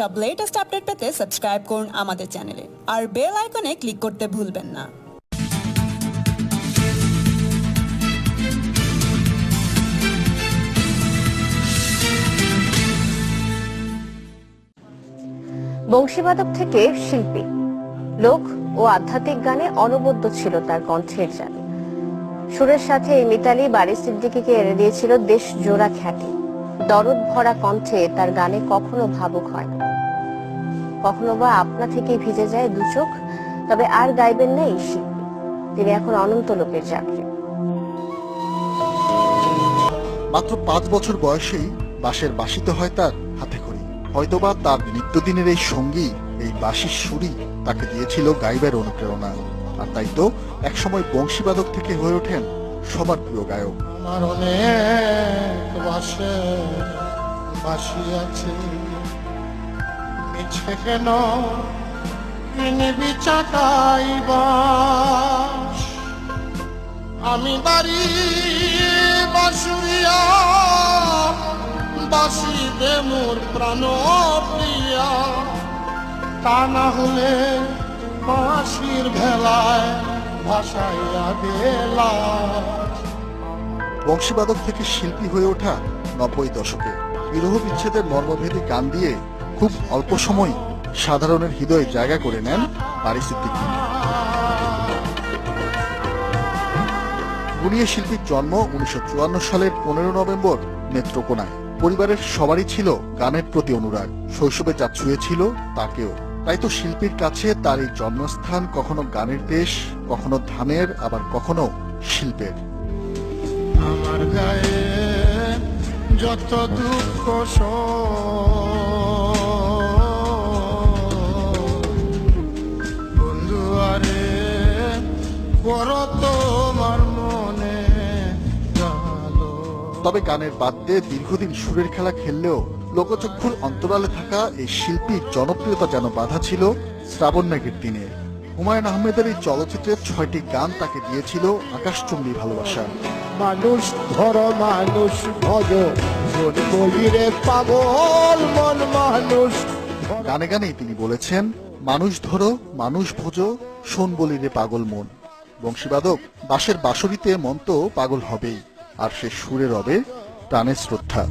সব latest update পেতে subscribe করুন আমাদের চ্যানেলে আর বেল আইকনে ক্লিক করতে ভুলবেন না। বংশীবাদক থেকে শিল্পী। লোক ও আধ্যাত্মিক গানে অনবদ্য ছিল তার কণ্ঠের জাল। সুরের সাথে মিতালি বাড়ি সিদ্দিকিকে এনে দিয়েছিল দেশ জোড়া খ্যাতি। দরদ ভরা কণ্ঠে তার গানে কখনো ভাবুক হয় না। কখনো বা আপনা থেকেই ভিজে যায় দু চোখ তবে আর গাইবেন না এই শিল্পী। তিনি এখন অনন্ত লোকের যাত্রী মাত্র পাঁচ বছর বয়সেই বাঁশের বাসিতে হয় তার হাতে খড়ি। হয়তোবা তার নিত্যদিনের এই সঙ্গী এই বাঁশির সুরই তাকে দিয়েছিল গাইবের অনুপ্রেরণা। আর তাই তো একসময় বংশীবাদক থেকে হয়ে ওঠেন সবার প্রিয় গায়ক। আমার অনেক বাসে বাসি আছে। মিছে কেন? কিনবি চাটাই বাস। আমি বাড়ি বাসুরিয়া বাসিবে মোর প্রাণ প্রিয়া। তা না হলে বাঁশির ভেলায় ভাসাইয়া বেলা বংশীবাদক থেকে শিল্পী হয়ে ওঠা নব্বই দশকে বিরহ বিচ্ছেদের মর্মভেদী গান দিয়ে খুব অল্প সময় সাধারণের হৃদয়ে জায়গা করে নেন বারি সিদ্দিকী গুণিয়ে শিল্পীর জন্ম উনিশশো চুয়ান্ন সালের পনেরো নভেম্বর নেত্রকোনায়। পরিবারের সবারই ছিল গানের প্রতি অনুরাগ। শৈশবে যা ছুঁয়েছিল তাকেও। তাই তো শিল্পীর কাছে তার এই জন্মস্থান কখনো গানের দেশ, কখনো ধানের, আবার কখনো শিল্পের। আমার গায়ে যত দুঃখ তোমার মনে তবে গানের বাদ্যে দীর্ঘদিন সুরের খেলা খেললেও লোকচক্ষুর অন্তরালে থাকা এই শিল্পীর জনপ্রিয়তা যেন বাধা ছিল শ্রাবণ মেঘের দিনে। হুমায়ুন আহমেদের এই চলচ্চিত্রের ছয়টি গান তাকে দিয়েছিল আকাশচুম্বী ভালোবাসা। মানুষ ধর মানুষ ভজ মন বলিরে পাগল মন মানুষ গানে গানেই তিনি বলেছেন মানুষ ধরো মানুষ ভোজো শোন বলি রে পাগল মন। বংশীবাদক বাঁশের বাসরিতে মন তো পাগল হবেই আর সে সুরে রবে টানে শ্রদ্ধা।